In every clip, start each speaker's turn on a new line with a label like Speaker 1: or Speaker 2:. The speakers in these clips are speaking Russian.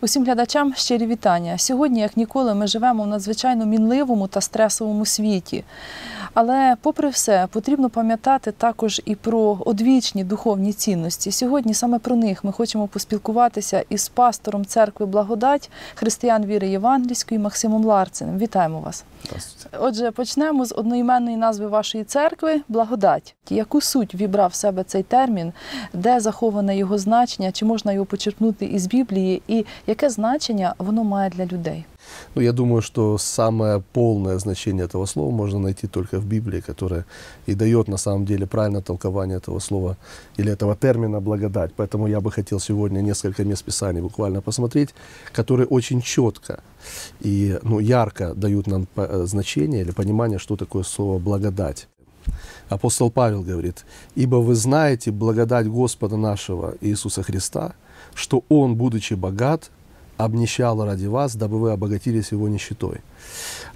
Speaker 1: Усім глядачам щирі вітання. Сьогодні, як ніколи, ми живемо в надзвичайно мінливому та стресовому світі. Але, попри все, потрібно пам'ятати також і про одвічні духовні цінності. Сьогодні саме про них ми хочемо поспілкуватися із пастором церкви Благодать християн віри Євангельської Максимом Ларциним. Вітаємо вас. Отже, почнемо з одноіменної назви вашої церкви благодать. Яку суть вібрав в себе цей термін, де заховане його значення, чи можна його почерпнути із Біблії, і яке значення воно має для людей?
Speaker 2: Ну, я думаю, что самое полное значение этого слова можно найти только в Библии, которая и дает на самом деле правильное толкование этого слова или этого термина благодать. Поэтому я бы хотел сегодня несколько мест Писаний буквально посмотреть, которые очень четко и ну, ярко дают нам э, значение или понимание, что такое слово благодать. Апостол Павел говорит, «Ибо вы знаете благодать Господа нашего Иисуса Христа, что Он, будучи богат, обнищал ради вас, дабы вы обогатились Его нищетой».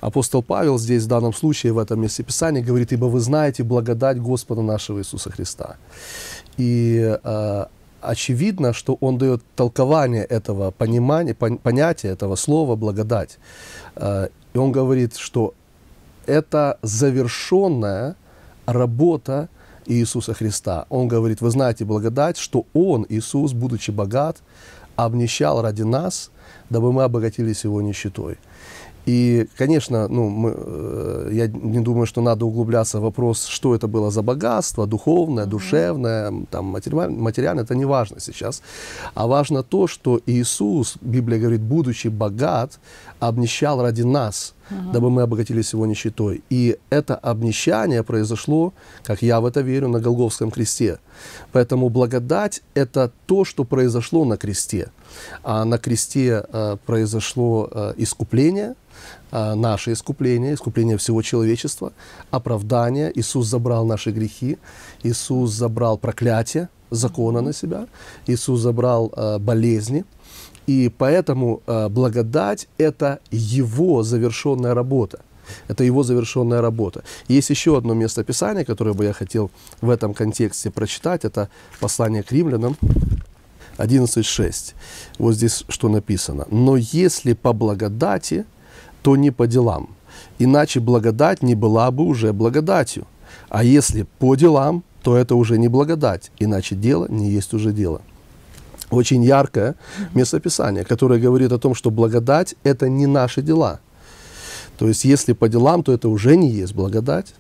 Speaker 2: Апостол Павел здесь в данном случае, в этом месте Писания, говорит, «Ибо вы знаете благодать Господа нашего Иисуса Христа». И э, очевидно, что он дает толкование этого понимания, пон- понятия, этого слова «благодать». Э, и он говорит, что это завершенная работа Иисуса Христа. Он говорит, вы знаете благодать, что Он, Иисус, будучи богат, обнищал ради нас, дабы мы обогатились Его нищетой. И, конечно, ну, мы, э, я не думаю, что надо углубляться в вопрос, что это было за богатство, духовное, душевное, там, материаль- материальное, это не важно сейчас. А важно то, что Иисус, Библия говорит, будучи богат, обнищал ради нас, дабы мы обогатились его нищетой. И это обнищание произошло, как я в это верю, на Голговском кресте. Поэтому благодать – это то, что произошло на кресте. А на кресте э, произошло э, искупление, э, наше искупление, искупление всего человечества, оправдание. Иисус забрал наши грехи, Иисус забрал проклятие закона на себя, Иисус забрал э, болезни, и поэтому э, благодать – это Его завершенная работа. Это Его завершенная работа. Есть еще одно место Писания, которое бы я хотел в этом контексте прочитать. Это послание к римлянам 11.6. Вот здесь что написано. «Но если по благодати, то не по делам. Иначе благодать не была бы уже благодатью. А если по делам, то это уже не благодать. Иначе дело не есть уже дело» очень яркое местописание, которое говорит о том, что благодать – это не наши дела. То есть, если по делам, то это уже не есть благодать.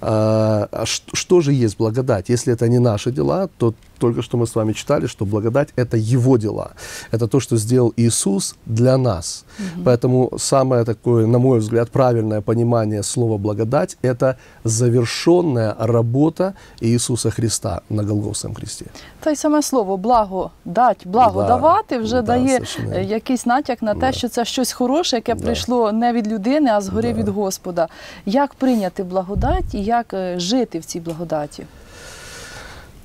Speaker 2: А а ш- что же есть благодать? Если это не наши дела, то только что мы с вами читали, что благодать – это Его дела. Это то, что сделал Иисус для нас. Поэтому самое такое, на мой взгляд, правильное понимание слова «благодать» – это завершенная работа Иисуса Христа на Голгофском кресте.
Speaker 1: Та й саме слово благо дать, благо
Speaker 2: Да,
Speaker 1: давати вже
Speaker 2: да,
Speaker 1: дає
Speaker 2: совершенно
Speaker 1: е,
Speaker 2: вірно.
Speaker 1: якийсь натяк на те,
Speaker 2: Да.
Speaker 1: що це щось хороше, яке
Speaker 2: Да.
Speaker 1: прийшло не від людини, а згори
Speaker 2: Да.
Speaker 1: від Господа. Як прийняти благодать і як е, жити в цій благодаті?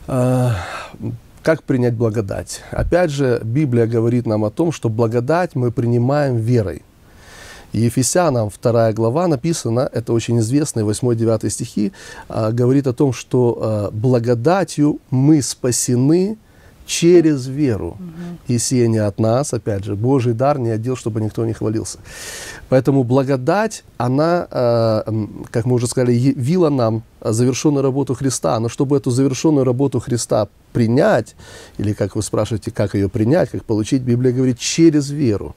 Speaker 2: А, Как принять благодать? Опять же, Библия говорит нам о том, что благодать мы принимаем верой. И Ефесянам 2 глава написано, это очень известные 8-9 стихи, а, говорит о том, что а, благодатью мы спасены через веру. И сие не от нас, опять же, Божий дар не отдел, чтобы никто не хвалился. Поэтому благодать, она, э, как мы уже сказали, явила нам завершенную работу Христа. Но чтобы эту завершенную работу Христа принять, или как вы спрашиваете, как ее принять, как получить, Библия говорит, через веру.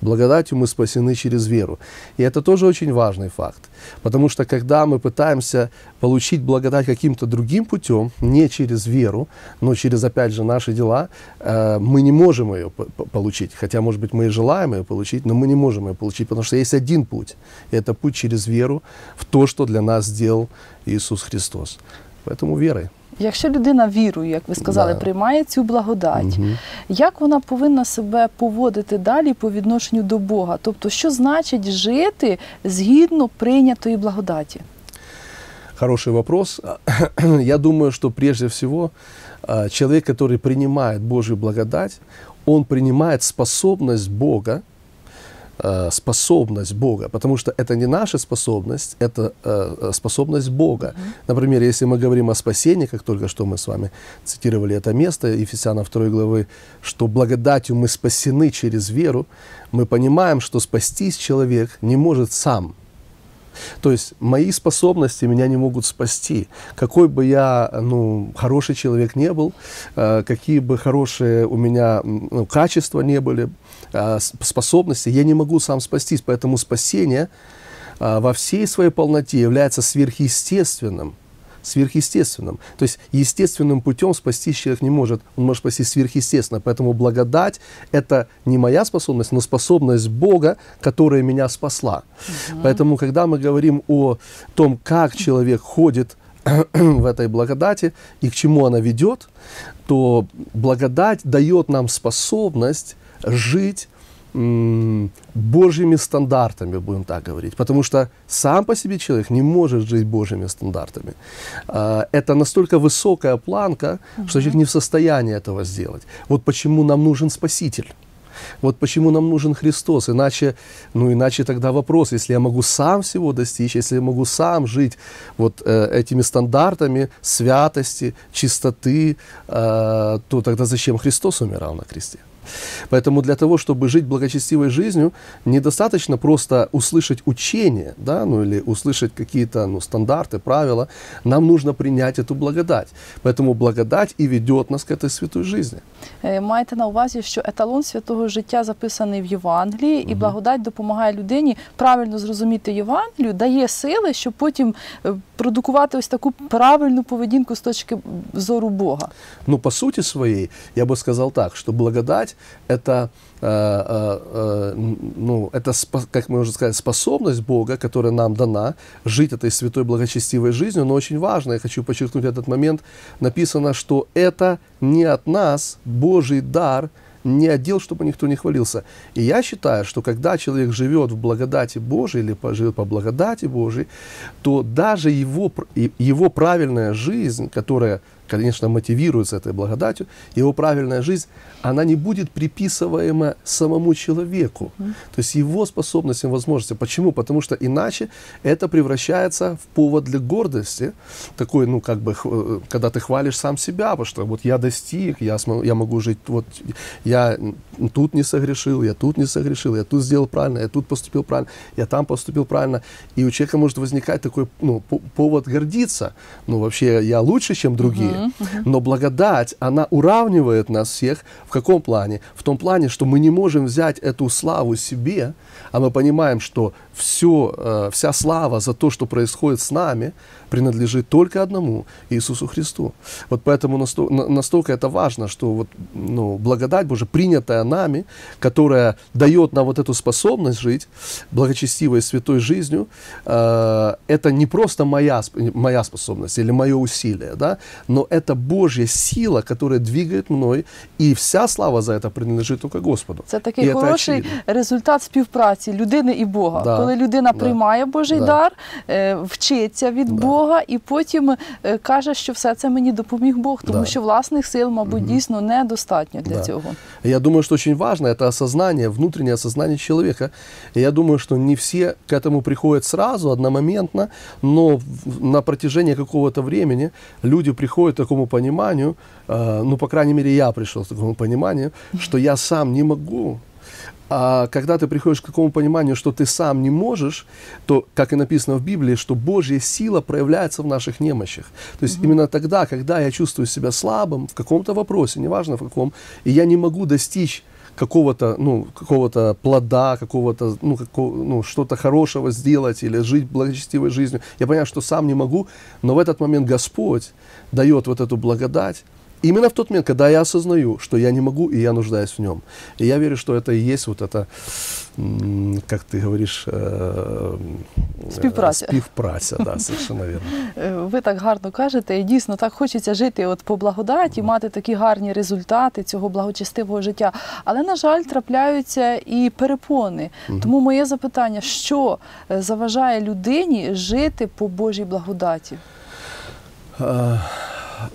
Speaker 2: Благодатью мы спасены через веру. И это тоже очень важный факт. Потому что когда мы пытаемся получить благодать каким-то другим путем, не через веру, но через, опять же, наши дела, э, мы не можем ее получить. Хотя, может быть, мы и желаем ее получить, но мы не можем ее получить, потому что есть один путь. И это путь через веру в то, что для нас сделал Иисус Христос. Поэтому верой.
Speaker 1: Якщо людина вірою, як ви сказали,
Speaker 2: Да.
Speaker 1: приймає цю благодать,
Speaker 2: Мгм.
Speaker 1: як вона повинна себе поводити далі по відношенню до Бога? Тобто, що значить жити згідно прийнятої благодаті?
Speaker 2: Хороший вопрос. Я думаю, что прежде всего а, человек, который принимает Божью благодать, он принимает способность Бога э, способность Бога, потому что это не наша способность, это э, э, способность Бога. Например, если мы говорим о спасении, как только что мы с вами цитировали это место, Ефесянам 2 главы, что благодатью мы спасены через веру, мы понимаем, что спастись человек не может сам. То есть мои способности меня не могут спасти. Какой бы я ну, хороший человек не был, э, какие бы хорошие у меня ну, качества не были, э, способности, я не могу сам спастись. Поэтому спасение э, во всей своей полноте является сверхъестественным сверхъестественным. То есть естественным путем спастись человек не может. Он может спастись сверхъестественно. Поэтому благодать – это не моя способность, но способность Бога, которая меня спасла. Поэтому, когда мы говорим о том, как человек ходит в этой благодати и к чему она ведет, то благодать дает нам способность жить Божьими стандартами, будем так говорить. Потому что сам по себе человек не может жить Божьими стандартами. А, Это настолько высокая планка, что человек не в состоянии этого сделать. Вот почему нам нужен Спаситель. Вот почему нам нужен Христос. Иначе, ну иначе тогда вопрос, если я могу сам всего достичь, если я могу сам жить вот э, этими стандартами святости, чистоты, э, то тогда зачем Христос умирал на кресте? Поэтому для того, чтобы жить благочестивой жизнью, недостаточно просто услышать учение, да, ну или услышать какие-то ну, стандарты, правила. Нам нужно принять эту благодать. Поэтому благодать и ведет нас к этой святой жизни.
Speaker 1: Е, Майте на увазі, що еталон святого життя записаний в Євангелії, і благодать допомагає людині правильно зрозуміти Євангелію, дає сили, щоб потім е, продукувати ось таку правильну поведінку з точки зору Бога.
Speaker 2: Ну, по сути своей, я бы сказал так, что благодать – это, э, э, э, ну, это, как мы уже сказали, способность Бога, которая нам дана, жить этой святой благочестивой жизнью, но очень важно, я хочу подчеркнуть этот момент, написано, что это не от нас Божий дар, не отдел, чтобы никто не хвалился. И я считаю, что когда человек живет в благодати Божией или по- живет по благодати Божией, то даже его, его правильная жизнь, которая, конечно, мотивируется этой благодатью, его правильная жизнь, она не будет приписываема самому человеку. То есть его способностям, возможностям. Почему? Потому что иначе это превращается в повод для гордости. Такой, ну, как бы, э, когда ты хвалишь сам себя, потому что вот я достиг, я, смогу, я могу жить, вот я тут не согрешил, я тут не согрешил, я тут сделал правильно, я тут поступил правильно, я там поступил правильно. И у человека может возникать такой ну, по- повод гордиться. Ну, вообще, я лучше, чем другие. Но благодать, она уравнивает нас всех. В каком плане? В том плане, что мы не можем взять эту славу себе, а мы понимаем, что все, э, вся слава за то, что происходит с нами, принадлежит только одному Иисусу Христу. Вот поэтому насто- на- настолько это важно, что вот, ну, благодать Божия, принятая нами, которая дает нам вот эту способность жить благочестивой святой жизнью, э, это не просто моя, моя способность или мое усилие, да, но это Божья сила, которая двигает мной, и вся слава за это принадлежит только Господу.
Speaker 1: Це
Speaker 2: І
Speaker 1: такий
Speaker 2: це
Speaker 1: хороший
Speaker 2: очевидно.
Speaker 1: результат співпраці людини і Бога.
Speaker 2: Да.
Speaker 1: Коли людина
Speaker 2: Да.
Speaker 1: приймає Божий
Speaker 2: Да.
Speaker 1: дар, е, вчиться від
Speaker 2: Да.
Speaker 1: Бога і потім е, каже, що все це мені допоміг Бог, тому
Speaker 2: Да.
Speaker 1: що власних сил, мабуть, дійсно недостатньо для
Speaker 2: Да.
Speaker 1: цього.
Speaker 2: Я думаю, что очень важно это осознание, внутреннее осознание человека. И я думаю, что не все к этому приходят сразу, одномоментно, но в- на протяжении какого-то времени люди приходят к такому пониманию, э, ну, по крайней мере, я пришел к такому пониманию, что я сам не могу. А когда ты приходишь к такому пониманию, что ты сам не можешь, то, как и написано в Библии, что Божья сила проявляется в наших немощах. То есть именно тогда, когда я чувствую себя слабым в каком-то вопросе, неважно в каком, и я не могу достичь какого-то, ну, какого-то плода, какого-то, ну, какого, ну, что-то хорошего сделать или жить благочестивой жизнью. Я понимаю, что сам не могу, но в этот момент Господь дает вот эту благодать, Именно в тот момент, когда я осознаю, что я не могу и я нуждаюсь в нем. И я верю, что это и есть вот это, м, как ты говоришь, э, э,
Speaker 1: Співпраця.
Speaker 2: Співпраця, да, совершенно верно.
Speaker 1: Е, Ви так гарно кажете, і дійсно так хочеться жити от по благодаті, мати такі гарні результати цього благочестивого життя. Але, на жаль, трапляються і перепони. Тому моє запитання: що е, заважає людині жити по Божій благодаті?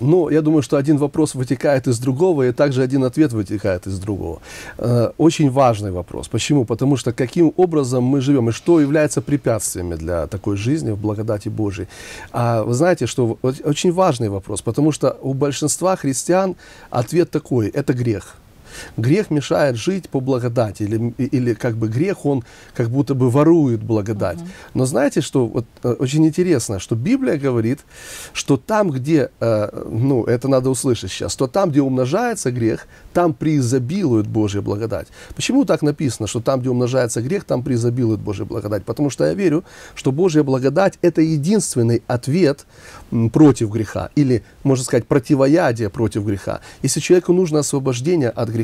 Speaker 2: Ну, я думаю, что один вопрос вытекает из другого, и также один ответ вытекает из другого. Э, очень важный вопрос. Почему? Потому что каким образом мы живем, и что является препятствиями для такой жизни в благодати Божией. А вы знаете, что очень важный вопрос, потому что у большинства христиан ответ такой – это грех. Грех мешает жить по благодати, или, или как бы грех, он как будто бы ворует благодать. Uh-huh. Но знаете, что вот, э, очень интересно, что Библия говорит, что там, где, э, ну, это надо услышать сейчас, что там, где умножается грех, там преизобилует Божья благодать. Почему так написано, что там, где умножается грех, там преизобилует Божья благодать? Потому что я верю, что Божья благодать – это единственный ответ против греха, или, можно сказать, противоядие против греха. Если человеку нужно освобождение от греха,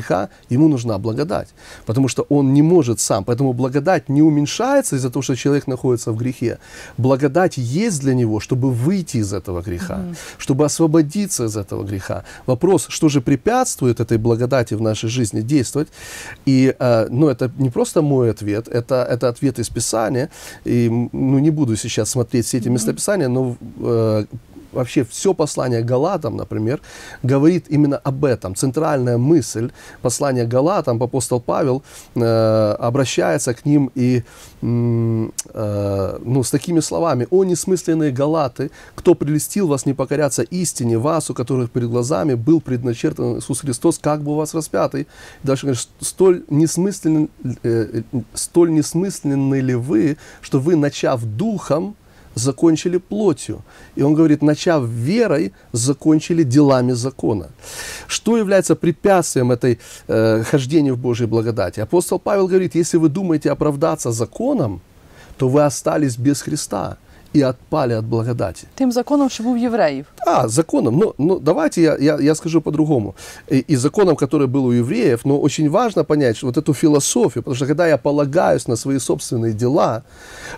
Speaker 2: ему нужна благодать, потому что он не может сам. Поэтому благодать не уменьшается из-за того, что человек находится в грехе. Благодать есть для него, чтобы выйти из этого греха, mm-hmm. чтобы освободиться из этого греха. Вопрос, что же препятствует этой благодати в нашей жизни действовать? И, э, ну, это не просто мой ответ, это, это ответ из Писания. И, ну, не буду сейчас смотреть все эти местописания, но э, вообще все послание Галатам, например, говорит именно об этом. Центральная мысль послания Галатам, апостол Павел э, обращается к ним и э, ну, с такими словами. «О несмысленные Галаты, кто прелестил вас не покоряться истине, вас, у которых перед глазами был предначертан Иисус Христос, как бы у вас распятый». Дальше говорит, столь несмысленны, э, столь несмысленны ли вы, что вы, начав духом, закончили плотью. И он говорит, начав верой, закончили делами закона. Что является препятствием этой э, хождения в Божьей благодати? Апостол Павел говорит, если вы думаете оправдаться законом, то вы остались без Христа и отпали от благодати.
Speaker 1: Тим законом, що був євреїв.
Speaker 2: А, законом. Ну, ну давайте я, я, я скажу по-другому. И, и законом, который был у евреев, но очень важно понять что вот эту философию, потому что когда я полагаюсь на свои собственные дела,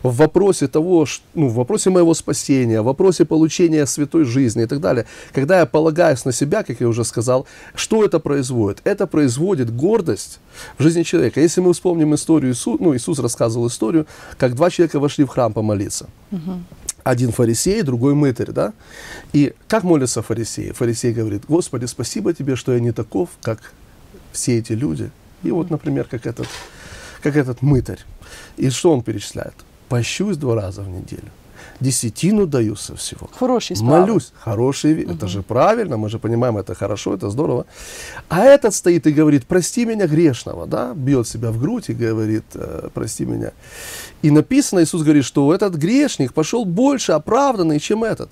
Speaker 2: в вопросе того, ну, в вопросе моего спасения, в вопросе получения святой жизни и так далее, когда я полагаюсь на себя, как я уже сказал, что это производит? Это производит гордость в жизни человека. Если мы вспомним историю Иисуса, ну, Иисус рассказывал историю, как два человека вошли в храм помолиться. Угу. Один фарисей, другой мытарь, да? И как молится фарисей? Фарисей говорит, Господи, спасибо тебе, что я не таков, как все эти люди. И вот, например, как этот, как этот мытарь. И что он перечисляет? Пощусь два раза в неделю десятину даю со всего.
Speaker 1: Хорошие справы.
Speaker 2: Молюсь. Хорошие, угу. это же правильно, мы же понимаем, это хорошо, это здорово. А этот стоит и говорит, прости меня грешного, да, бьет себя в грудь и говорит, э, прости меня. И написано, Иисус говорит, что этот грешник пошел больше оправданный, чем этот.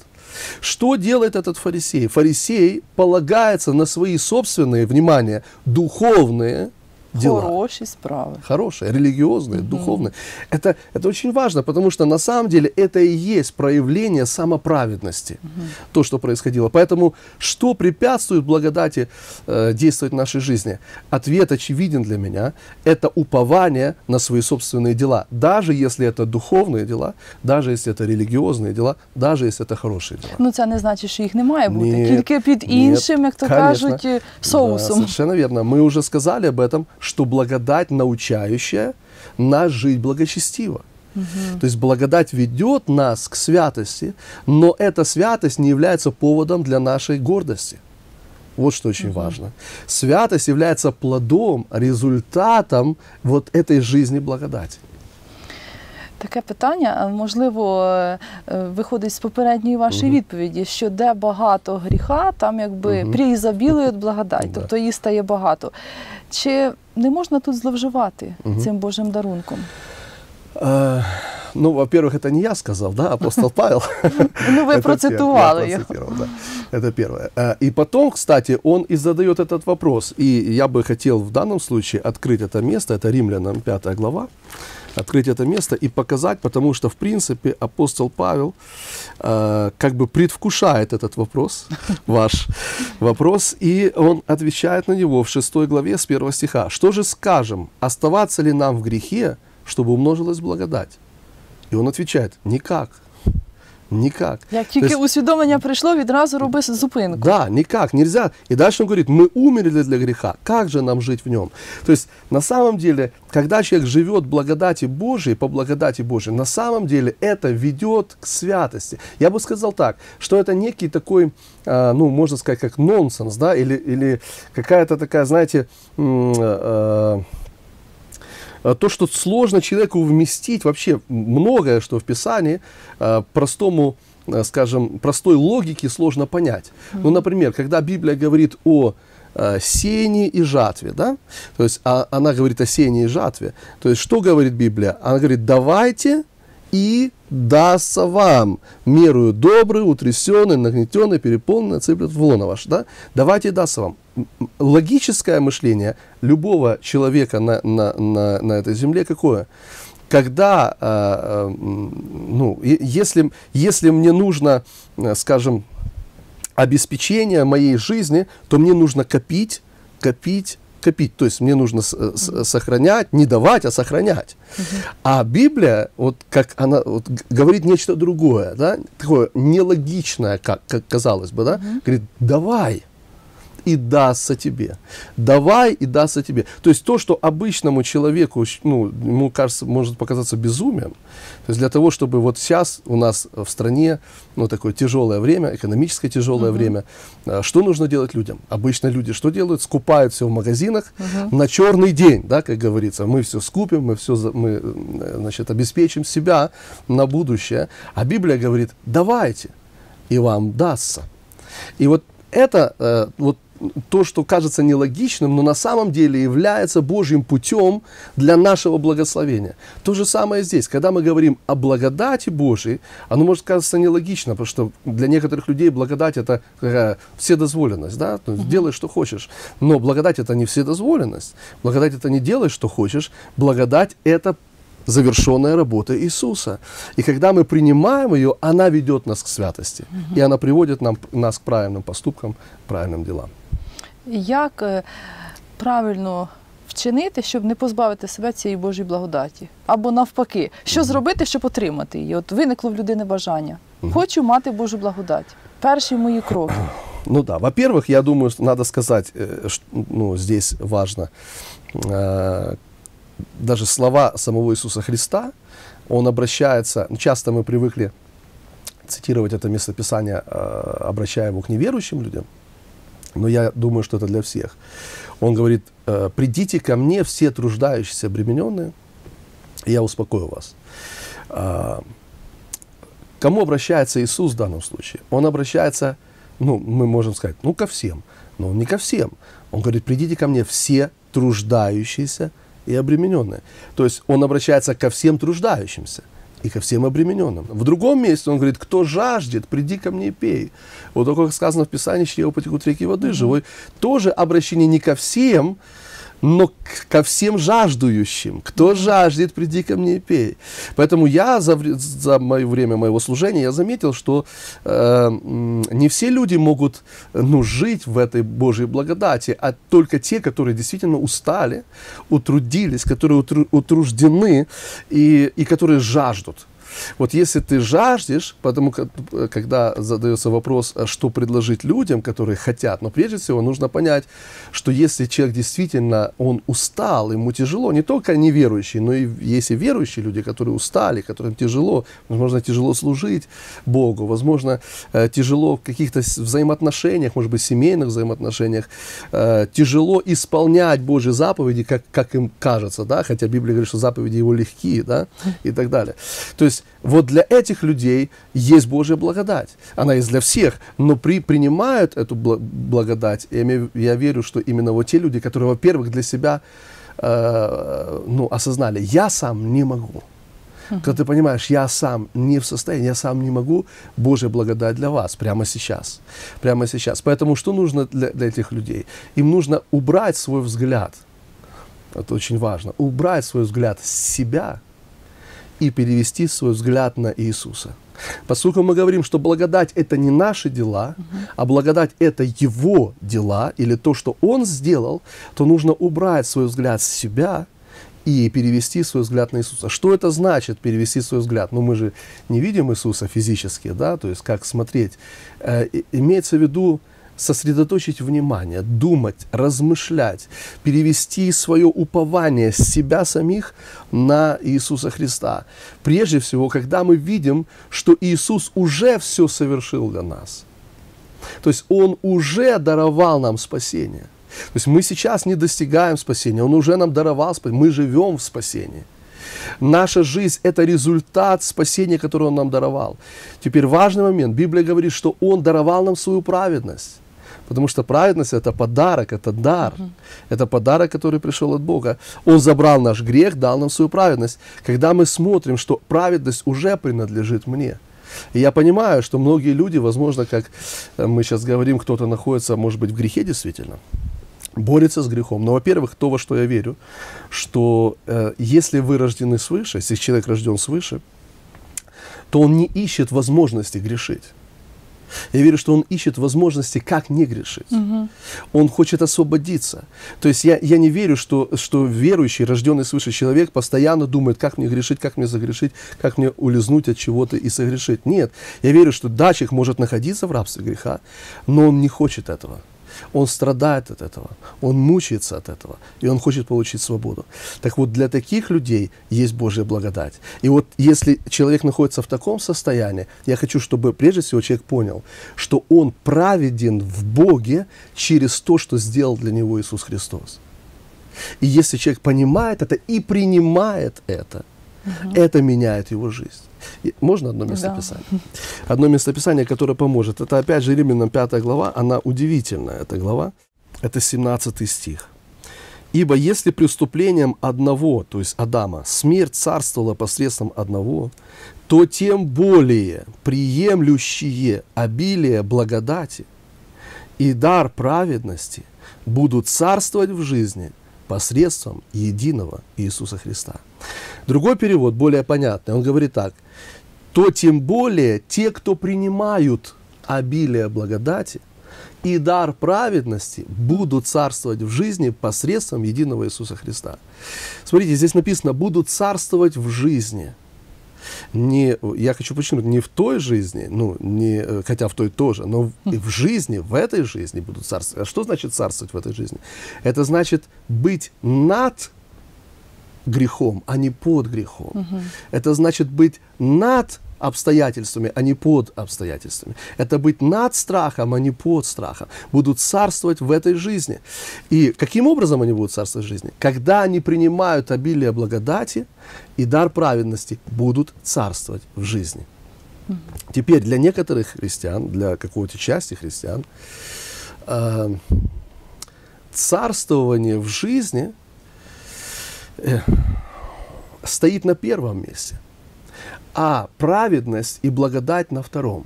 Speaker 2: Что делает этот фарисей? Фарисей полагается на свои собственные, внимание, духовные дела.
Speaker 1: Хорошие справы.
Speaker 2: Хорошие, религиозные, угу. духовные. Это, это очень важно, потому что на самом деле это и есть проявление самоправедности, угу. то, что происходило. Поэтому что препятствует благодати э, действовать в нашей жизни? Ответ очевиден для меня. Это упование на свои собственные дела. Даже если это духовные дела, даже если это религиозные дела, даже если это хорошие дела.
Speaker 1: Ну це не значить, що їх не має бути. Нет, Тільки під іншим, як то
Speaker 2: конечно.
Speaker 1: кажуть, соусом.
Speaker 2: Да, совершенно верно. Мы уже сказали об этом, что благодать научающая нас жить благочестиво. Угу. То есть благодать ведет нас к святости, но эта святость не является поводом для нашей гордости. Вот что очень угу. важно. Святость является плодом, результатом вот этой жизни благодати.
Speaker 1: Таке питання, можливо, е, виходить з попередньої вашої угу. відповіді, що де багато гріха, там якби угу. приізобілує благодать, тобто її стає багато. Чи не можна тут зловживати угу. цим Божим дарунком?
Speaker 2: Е, ну, во-первых, это не я сказал, да, апостол Павел.
Speaker 1: Ну, вы процитували его.
Speaker 2: Это первое. Э, и потом, кстати, он и задает этот вопрос. И я бы хотел в данном случае открыть это место, это Римлянам 5 глава, открыть это место и показать, потому что, в принципе, апостол Павел э, как бы предвкушает этот вопрос, ваш вопрос, и он отвечает на него в 6 главе с 1 стиха. «Что же скажем? Оставаться ли нам в грехе, чтобы умножилась благодать?» И он отвечает, никак. Никак.
Speaker 1: Як
Speaker 2: То
Speaker 1: тільки
Speaker 2: есть-
Speaker 1: усвідомлення прийшло, відразу роби зупинку.
Speaker 2: Да, никак, нельзя. И дальше он говорит, мы умерли для греха, как же нам жить в нем? То есть, на самом деле, когда человек живет благодати Божией, по благодати Божией, на самом деле это ведет к святости. Я бы сказал так, что это некий такой, а, ну, можно сказать, как нонсенс, да, или, или какая-то такая, знаете, м, э, э, то, что сложно человеку вместить, вообще многое, что в Писании э, простому, э, скажем, простой логике сложно понять. Ну, например, когда Библия говорит о э, сеянии и жатве, да, то есть а- она говорит о сеянии и жатве, то есть что говорит Библия? Она говорит, давайте и дастся вам мерую добрую, утрясенный, нагнетенный, переполненный, цыплет в лоно ваше. Да? Давайте и дастся вам. Логическое мышление любого человека на, на, на, на этой земле какое? Когда, э, э, ну, если, если мне нужно, э, скажем, обеспечение моей жизни, то мне нужно копить, копить, копить. То есть мне нужно с- с- сохранять, не давать, а сохранять. А Библия, вот как она вот, говорит нечто другое, да, такое нелогичное, как, как казалось бы, да, говорит, давай, и дастся тебе. Давай и дастся тебе. То есть то, что обычному человеку, ну, ему кажется, может показаться безумием, то есть для того, чтобы вот сейчас у нас в стране, ну, такое тяжелое время, экономическое тяжелое время, э, что нужно делать людям? Обычно люди что делают? Скупают все в магазинах на черный день, да, как говорится. Мы все скупим, мы все, мы, э, значит, обеспечим себя на будущее. А Библия говорит, давайте, и вам дастся. И вот это э, вот то, что кажется нелогичным, но на самом деле является Божьим путем для нашего благословения. То же самое здесь. Когда мы говорим о благодати Божией, оно может казаться нелогично, потому что для некоторых людей благодать это такая вседозволенность, да, то есть делай, что хочешь. Но благодать это не вседозволенность. Благодать это не делай, что хочешь. Благодать это завершенная работа Иисуса. И когда мы принимаем ее, она ведет нас к святости. И она приводит нам, нас к правильным поступкам, правильным делам.
Speaker 1: Як е, правильно вчинити, щоб не позбавити себе цієї Божої благодаті? Або навпаки, що зробити, щоб отримати її? От виникло в людини бажання. Хочу мати Божу благодать. Перші мої кроки.
Speaker 2: Ну да, во-первых, я думаю, что надо сказать, э, ш- ну, здесь важно, э, даже слова самого Иисуса Христа, он обращается, ну, часто мы привыкли цитировать это местописание, э, обращая его к неверующим людям, но я думаю, что это для всех. Он говорит, э, придите ко мне все труждающиеся, обремененные, и я успокою вас. А, кому обращается Иисус в данном случае? Он обращается, ну, мы можем сказать, ну, ко всем. Но не ко всем. Он говорит, придите ко мне все труждающиеся и обремененные. То есть он обращается ко всем труждающимся и ко всем обремененным. В другом месте он говорит, кто жаждет, приди ко мне и пей. Вот только как сказано в Писании, чьего потекут реки воды живой. Тоже обращение не ко всем, но ко всем жаждущим. Кто жаждет, приди ко мне и пей. Поэтому я за, за мое время моего служения я заметил, что э, не все люди могут ну, жить в этой Божьей благодати, а только те, которые действительно устали, утрудились, которые утру- утруждены и, и которые жаждут. Вот если ты жаждешь, потому э, когда задается вопрос, а что предложить людям, которые хотят, но прежде всего нужно понять, что если человек действительно, он устал, ему тяжело, не только неверующие, но и есть и верующие люди, которые устали, которым тяжело, возможно, тяжело служить Богу, возможно, э, тяжело в каких-то взаимоотношениях, может быть, семейных взаимоотношениях, э, тяжело исполнять Божьи заповеди, как, как им кажется, да, хотя Библия говорит, что заповеди его легкие, да, и так далее. То есть вот для этих людей есть Божья благодать. Она есть для всех, но при, принимают эту бла- благодать, я, имею- я верю, что именно вот те люди, которые, во-первых, для себя э, ну, осознали, я сам не могу. Когда ты понимаешь, я сам не в состоянии, я сам не могу, Божья благодать для вас прямо сейчас. Прямо сейчас. Поэтому что нужно для, для этих людей? Им нужно убрать свой взгляд. Это очень важно. Убрать свой взгляд с себя и перевести свой взгляд на Иисуса. Поскольку мы говорим, что благодать это не наши дела, а благодать это Его дела или то, что Он сделал, то нужно убрать свой взгляд с себя и перевести свой взгляд на Иисуса. Что это значит перевести свой взгляд? Ну, мы же не видим Иисуса физически, да, то есть как смотреть. Э, имеется в виду сосредоточить внимание, думать, размышлять, перевести свое упование с себя самих на Иисуса Христа. Прежде всего, когда мы видим, что Иисус уже все совершил для нас. То есть Он уже даровал нам спасение. То есть мы сейчас не достигаем спасения, Он уже нам даровал спасение, мы живем в спасении. Наша жизнь – это результат спасения, которое Он нам даровал. Теперь важный момент. Библия говорит, что Он даровал нам свою праведность. Потому что праведность это подарок, это дар. Это подарок, который пришел от Бога. Он забрал наш грех, дал нам свою праведность. Когда мы смотрим, что праведность уже принадлежит мне. И я понимаю, что многие люди, возможно, как э, мы сейчас говорим, кто-то находится, может быть, в грехе действительно, борется с грехом. Но, во-первых, то, во что я верю, что э, если вы рождены свыше, если человек рожден свыше, то он не ищет возможности грешить. Я верю, что он ищет возможности, как не грешить. Угу. Он хочет освободиться. То есть я, я не верю, что, что верующий, рожденный свыше человек постоянно думает, как мне грешить, как мне загрешить, как мне улизнуть от чего-то и согрешить. Нет. Я верю, что да, человек может находиться в рабстве греха, но он не хочет этого. Он страдает от этого, он мучается от этого, и он хочет получить свободу. Так вот, для таких людей есть Божья благодать. И вот если человек находится в таком состоянии, я хочу, чтобы прежде всего человек понял, что он праведен в Боге через то, что сделал для него Иисус Христос. И если человек понимает это и принимает это, угу. это меняет его жизнь. Можно одно местописание? Да. Одно местописание, которое поможет. Это опять же Римлянам 5 глава, она удивительная, эта глава. Это 17 стих. «Ибо если преступлением одного, то есть Адама, смерть царствовала посредством одного, то тем более приемлющие обилие благодати и дар праведности будут царствовать в жизни посредством единого Иисуса Христа». Другой перевод, более понятный, он говорит так – то тем более те, кто принимают обилие благодати и дар праведности, будут царствовать в жизни посредством единого Иисуса Христа. Смотрите, здесь написано, будут царствовать в жизни. Не, я хочу подчеркнуть, не в той жизни, ну, не, хотя в той тоже, но в жизни, в этой жизни будут царствовать. А что значит царствовать в этой жизни? Это значит быть над грехом, а не под грехом. Угу. Это значит быть над обстоятельствами, а не под обстоятельствами. Это быть над страхом, а не под страхом. Будут царствовать в этой жизни. И каким образом они будут царствовать в жизни? Когда они принимают обилие благодати и дар праведности, будут царствовать в жизни. Теперь для некоторых христиан, для какой-то части христиан, э, царствование в жизни стоит на первом месте – а праведность и благодать на втором.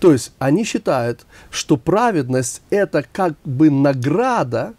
Speaker 2: То есть они считают, что праведность это как бы награда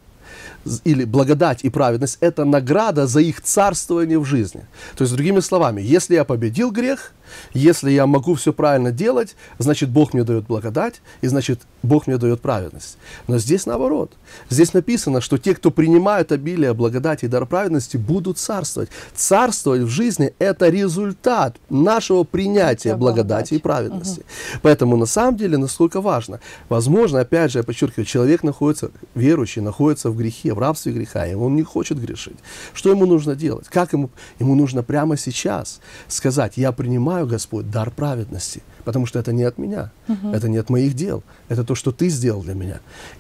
Speaker 2: или благодать и праведность – это награда за их царствование в жизни. То есть, другими словами, если я победил грех, если я могу все правильно делать, значит, Бог мне дает благодать, и значит, Бог мне дает праведность. Но здесь наоборот. Здесь написано, что те, кто принимают обилие благодати и дар праведности, будут царствовать. Царствовать в жизни – это результат нашего принятия благодати и праведности. Угу. Поэтому на самом деле насколько важно. Возможно, опять же, я подчеркиваю, человек находится, верующий, находится в грехе, в рабстве греха, и он не хочет грешить. Что ему нужно делать? Как ему? Ему нужно прямо сейчас сказать, я принимаю принимаю, Господь, дар праведности, потому что это не от меня, угу. это не от моих дел, это то, что Ты сделал для меня.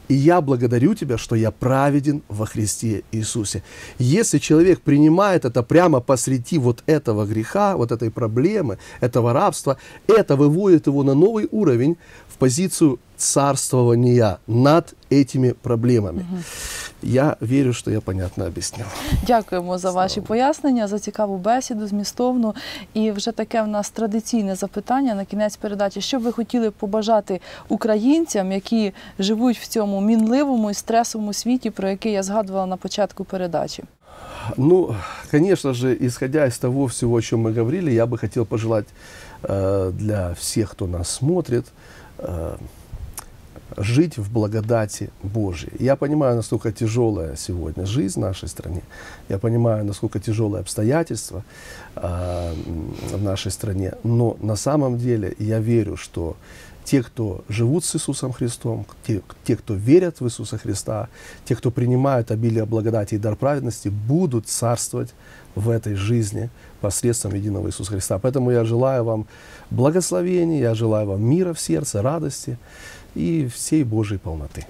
Speaker 2: И я благодарю Тебя, что я праведен во Христе Иисусе. Если человек принимает это прямо посреди вот этого греха, вот этой проблемы, этого рабства, это выводит его на новый уровень в позицию царствования над этими проблемами. Угу. Я вірю, що я понятно об'ясняв.
Speaker 1: Дякуємо за ваші пояснення, за цікаву бесіду змістовну. І вже таке в нас традиційне запитання на кінець передачі. Що б ви хотіли побажати українцям, які живуть в цьому мінливому і стресовому світі, про який я згадувала на початку передачі?
Speaker 2: Ну, конечно же, исходя из того всего, о чем мы говорили, я бы хотел пожелать э, для всех, кто нас смотрит, э, жить в благодати Божьей. Я понимаю, насколько тяжелая сегодня жизнь в нашей стране. Я понимаю, насколько тяжелые обстоятельства м, в нашей стране. Но на самом деле я верю, что те, кто живут с Иисусом Христом, те, те, кто верят в Иисуса Христа, те, кто принимают обилие благодати и дар праведности, будут царствовать в этой жизни посредством единого Иисуса Христа. Поэтому я желаю вам благословения, я желаю вам мира в сердце, радости и всей Божьей полноты.